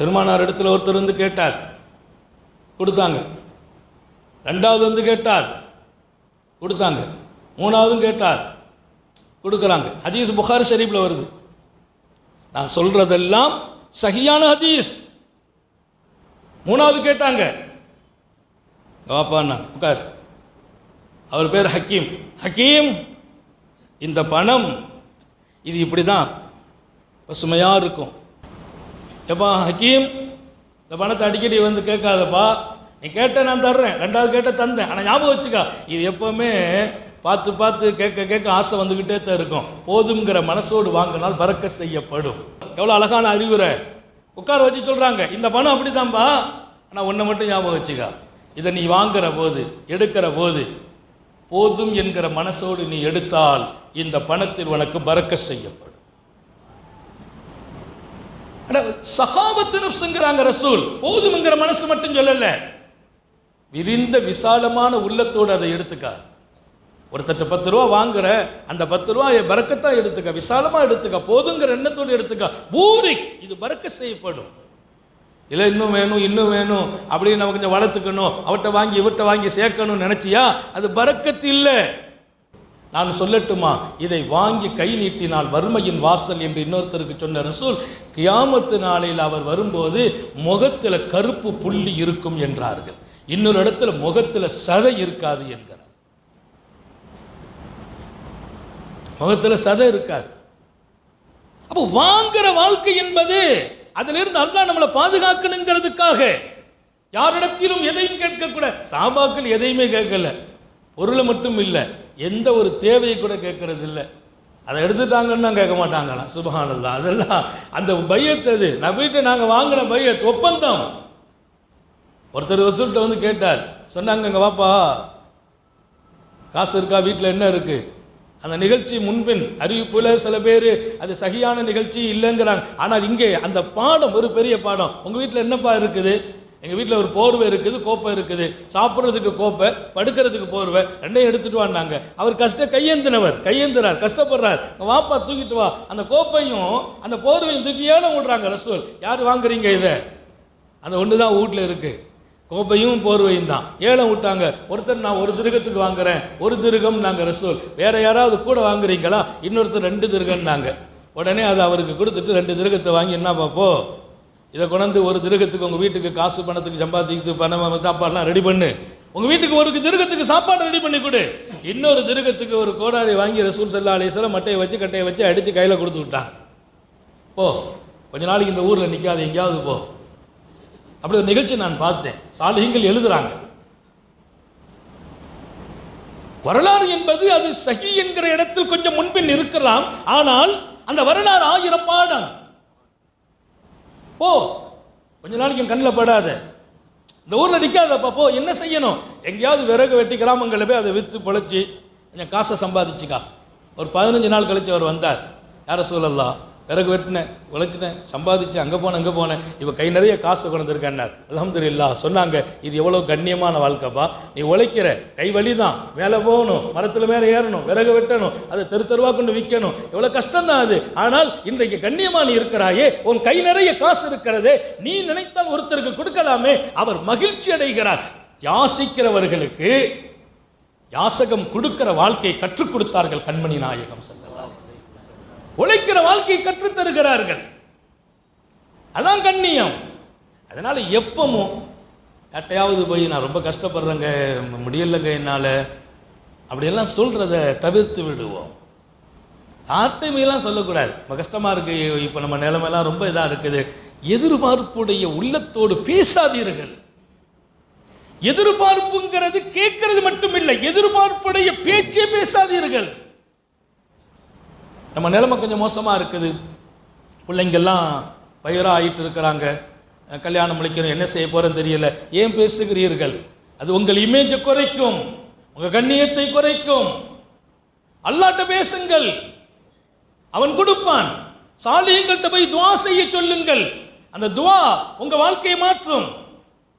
பெருமானார் இடத்துல ஒருத்தர் வந்து கேட்டார். கொடுத்தாங்க. ரெண்டாவது வந்து கேட்டார். கொடுத்தாங்க. மூணாவதும் கேட்டார். கொடுக்குறாங்க. ஹதீஸ் புகார் ஷரீஃபில் வருது. நான் சொல்கிறதெல்லாம் சகியான ஹதீஸ். மூணாவது கேட்டாங்க. வாப்பாண்ணா உட்கார். அவர் பேர் ஹக்கீம். ஹக்கீம் இந்த பணம் இது இப்படி தான் பசுமையாக இருக்கும். எப்பா ஹக்கீம் இந்த பணத்தை அடிக்கடி வந்து கேட்காதப்பா. நீ கேட்ட நான் தர்றேன். ரெண்டாவது கேட்ட தந்தேன். ஆனால் ஞாபகம் வச்சுக்கா இது எப்போவுமே பார்த்து பார்த்து கேட்க கேட்க ஆசை வந்துக்கிட்டே தான் இருக்கும். போதுங்கிற மனசோடு வாங்கினால் பறக்க செய்யப்படும். எவ்வளோ அழகான அறிவுரை. உட்கார வச்சு சொல்கிறாங்க இந்த பணம் அப்படி தான்ப்பா ஆனால் ஒன்றை மட்டும் ஞாபகம் வச்சுக்கா இதை நீ வாங்குற போது எடுக்கிற போது போதும் என்கிற மனசோடு நீ எடுத்தால் இந்த பணத்தில் உனக்கு பறக்க செய்யப்படும். சகாபத்து நப்சுங்கிறாங்க ரசூல். போதும்ங்கிற மனசு மட்டும் சொல்லல. விரிந்த விசாலமான உள்ளத்தோடு அதை எடுத்துக்கா. ஒருத்தட்ட பத்து ரூபா வாங்குற அந்த பத்து ரூபா பறக்கத்தான் எடுத்துக்க. விசாலமாக எடுத்துக்க. போதுங்கிற எண்ணத்தோடு எடுத்துக்க. பூரி இது பறக்க செய்யப்படும். இல்லை இன்னும் வேணும் இன்னும் வேணும். அப்படின்னு நம்ம கொஞ்சம் வளர்த்துக்கணும். அவட்ட வாங்கி இவட்ட வாங்கி சேர்க்கணும்னு நினச்சியா? அது பறக்கத்து இல்லை. நான் சொல்லட்டுமா? இதை வாங்கி கை நீட்டினால் வறுமையின் வாசல் என்று இன்னொருத்தருக்கு சொன்ன ரசூல் கியாமத்து நாளில் அவர் வரும்போது முகத்தில் கருப்பு புள்ளி இருக்கும் என்றார்கள். இன்னொரு இடத்துல முகத்தில் சதை இருக்காது என்கிறார். முகத்தில் சதை இருக்காது. அப்போ வாங்குற வாழ்க்கை என்பது அதிலிருந்து அல்லா நம்மளை பாதுகாக்கணுங்கிறதுக்காக. யாரிடத்திலும் எதையும் கேட்கக்கூடாது. சாபாக்கள் எதையுமே கேட்கல. பொருளை மட்டும் இல்லை எந்த ஒரு தேவையை கூட கேட்கறது இல்லை. அதை எடுத்துட்டாங்கன்னு கேட்க மாட்டாங்களாம். சுபஹானல்லா அதெல்லாம் அந்த பையத்தை அது. நபிட்ட நாங்கள் வாங்கின பையத் ஒப்பந்தம். ஒருத்தர் வசூல்கிட்ட வந்து கேட்டார். சொன்னாங்க இங்கே வாப்பா. காசு இருக்கா? வீட்டில் என்ன இருக்குது அந்த நிகழ்ச்சி முன்பின் அறிவிப்பில் சில பேர் அது சகியான நிகழ்ச்சி இல்லைங்கிறாங்க. ஆனால் இங்கே அந்த பாடம் ஒரு பெரிய பாடம். உங்கள் வீட்டில் என்னப்பா இருக்குது? எங்கள் வீட்டில் ஒரு போர்வை இருக்குது கோப்பை இருக்குது. சாப்பிட்றதுக்கு கோப்பை படுக்கிறதுக்கு போர்வை ரெண்டையும் எடுத்துகிட்டு வாங்க அவர் கஷ்ட கையேந்தினவர் கையேந்துறார் கஷ்டப்படுறார். வாப்பா தூக்கிட்டு வா. அந்த கோப்பையும் அந்த போர்வையும் தூக்கி விடுறாங்க ரசூல். யார் வாங்குறீங்க இதை? அந்த ஒன்று தான் வீட்டில் இருக்குது கோப்பையும் போர்வையும் தான். ஏலம் விட்டாங்க. ஒருத்தர் நான் ஒரு திருகத்துக்கு வாங்குறேன். ஒரு திருகம் நாங்கள் ரசூல். வேற யாராவது கூட வாங்குறீங்களா? இன்னொருத்தர் ரெண்டு திருகம்னாங்க. உடனே அதை அவருக்கு கொடுத்துட்டு ரெண்டு திருகத்தை வாங்கி என்ன பார்ப்போம்? இதை கொண்டாந்து ஒரு திருகத்துக்கு உங்கள் வீட்டுக்கு காசு பணத்துக்கு சம்பாதிக்கிறதுக்கு பணம் சாப்பாடுலாம் ரெடி பண்ணு. உங்கள் வீட்டுக்கு ஒரு திருகத்துக்கு சாப்பாடு ரெடி பண்ணி கொடு. இன்னொரு திருகத்துக்கு ஒரு கோடாரி வாங்கி ரசூல் செல்லா அலிஸ்லாம் மட்டையை வச்சு கட்டையை வச்சு அடித்து கையில் கொடுத்து விட்டான் போ. கொஞ்ச நாளைக்கு இந்த ஊரில் நிற்காது எங்கேயாவது போ. அப்படி ஒரு நிகழ்ச்சி நான் பார்த்தேன். சாலிகங்கள் எழுதுறாங்க. வரலாறு என்பது அது சகி என்கிற இடத்தில் கொஞ்சம் முன்பின் இருக்கலாம். ஆனால் அந்த வரலாறு ஆயிரம் பாடம். போ. கொஞ்ச நாளைக்கு என் கண்ணில் படாத. இந்த ஊரில் நிற்காதப்பா போ. என்ன செய்யணும்? எங்கேயாவது விறகு வெட்டி கிராமங்களில் போய் அதை விற்று பொழைச்சி கொஞ்சம் காசை சம்பாதிச்சுக்கா. ஒரு பதினஞ்சு நாள் கழித்து அவர் வந்தார். யார சூழல்லாம் விறகு வெட்டினேன் உழைச்சிட்டேன் சம்பாதிச்சேன் அங்கே போனேன் அங்கே போனேன். இப்போ கை நிறைய காசு கொண்டிருக்கேன்னார் அலமதுல்லா சொன்னாங்க இது எவ்வளோ கண்ணியமான வாழ்க்கைப்பா. நீ உழைக்கிற கை வலி தான் மேலே போகணும் மரத்தில் மேலே ஏறணும் விறகு வெட்டணும் அதை தெரு தெருவாக கொண்டு விற்கணும். எவ்வளோ கஷ்டம்தான் அது. ஆனால் இன்றைக்கு கண்ணியமா நீ இருக்கிறாயே உன் கை நிறைய காசு இருக்கிறதே நீ நினைத்தால் ஒருத்தருக்கு கொடுக்கலாமே. அவர் மகிழ்ச்சி அடைகிறார். யாசிக்கிறவர்களுக்கு யாசகம் கொடுக்கிற வாழ்க்கையை கற்றுக் கொடுத்தார்கள் கண்மணி நாயகம் செல்ல உழைக்கிற வாழ்க்கையை கற்றுத்தருகிறார்கள் அதான் கண்ணியம். அதனால எப்பவும் யார்ட்டையாவது போய் நான் ரொம்ப கஷ்டப்படுறேங்க முடியலைங்க என்னால் அப்படியெல்லாம் சொல்கிறத தவிர்த்து விடுவோம். யார்ட்டையுமெல்லாம் சொல்லக்கூடாது. ரொம்ப கஷ்டமாக இருக்குது இப்போ நம்ம நிலைமையெல்லாம் ரொம்ப இதாக இருக்குது. எதிர்பார்ப்புடைய உள்ளத்தோடு பேசாதீர்கள். எதிர்பார்ப்புங்கிறது கேட்கறது மட்டும் இல்லை எதிர்பார்ப்புடைய பேச்சே பேசாதீர்கள். நம்ம நிலைமை கொஞ்சம் மோசமாக இருக்குது. பிள்ளைங்கெல்லாம் பயிராக ஆகிட்டு இருக்கிறாங்க. கல்யாணம் முடிக்கணும் என்ன செய்ய போகிறேன்னு தெரியல. ஏன் பேசுகிறீர்கள்? அது உங்கள் இமேஜை குறைக்கும். உங்கள் கண்ணியத்தை குறைக்கும். அல்லாட்ட பேசுங்கள். அவன் கொடுப்பான். சாலியங்கள்கிட்ட போய் துவா செய்ய சொல்லுங்கள். அந்த துவா உங்கள் வாழ்க்கையை மாற்றும்.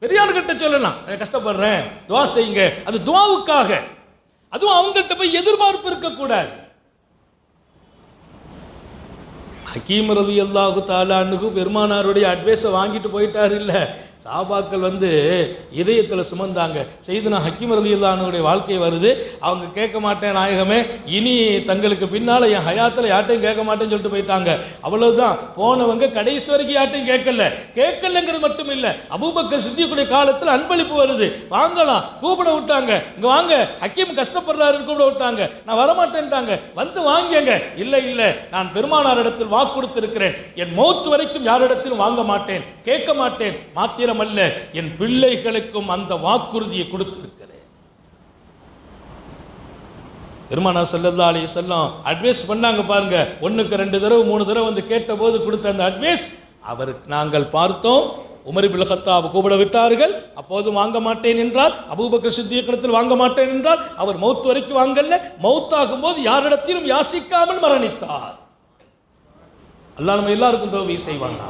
பெரியார்கிட்ட சொல்லலாம். கஷ்டப்படுறேன். துவா செய்யுங்க. அது துவாவுக்காக. அதுவும் அவங்கள்ட்ட போய் எதிர்பார்ப்பு இருக்கக்கூடாது. ஹக்கீம் ரவி அல்லாஹு தாலானுக்கு பெருமானாருடைய அட்வைஸை வாங்கிட்டு போயிட்டார் இல்லை. சாபாக்கள் வந்து இதயத்தில் சுமந்தாங்க. செய்தனா ஹக்கீம் ரதி வாழ்க்கை வருது. அவங்க கேட்க மாட்டேன் நாயகமே. இனி தங்களுக்கு பின்னால் என் ஹயாத்தில் யார்ட்டையும் கேட்க மாட்டேன்னு சொல்லிட்டு போயிட்டாங்க. அவ்வளவுதான். போனவங்க கடைசி வரைக்கும் யார்ட்டையும் கேட்கல. கேட்கலங்கிறது மட்டும் இல்லை. அபூபக்கர் சித்தியுடைய காலத்தில் அன்பளிப்பு வருது. வாங்கலாம். கூப்பிட விட்டாங்க. இங்க வாங்க. ஹக்கீம் கஷ்டப்படுறாரு கூப்பிட விட்டாங்க. நான் வரமாட்டேன்ட்டாங்க. வந்து வாங்கியங்க இல்லை இல்லை. நான் பெருமானார் இடத்தில் வாக்கு கொடுத்திருக்கிறேன். என் மௌத்து வரைக்கும் யாரிடத்திலும் வாங்க மாட்டேன். கேட்க மாட்டேன். மாத்திரமல்ல என் பிள்ளைகளுக்கும் அந்த வாக்குறுதியை கொடுத்திருக்கிறேன். பெருமானா சல்லல்லா அலி செல்லம் அட்வைஸ் பண்ணாங்க பாருங்க. ஒன்றுக்கு ரெண்டு தடவை மூணு தடவை வந்து கேட்டபோது கொடுத்த அந்த அட்வைஸ் அவருக்கு நாங்கள் பார்த்தோம். உமர் இப்னு கத்தாப் கூப்பிட விட்டார்கள். அப்போது வாங்க மாட்டேன் என்றார். அபூபக்கர் சித்தியக்கிடத்தில் வாங்க மாட்டேன் என்றார். அவர் மௌத் வரைக்கும் வாங்கல்ல. மௌத்தாகும் போது யாரிடத்திலும் யாசிக்காமல் மரணித்தார். அல்லா நம்ம எல்லாருக்கும் தோல்வி செய்வாங்க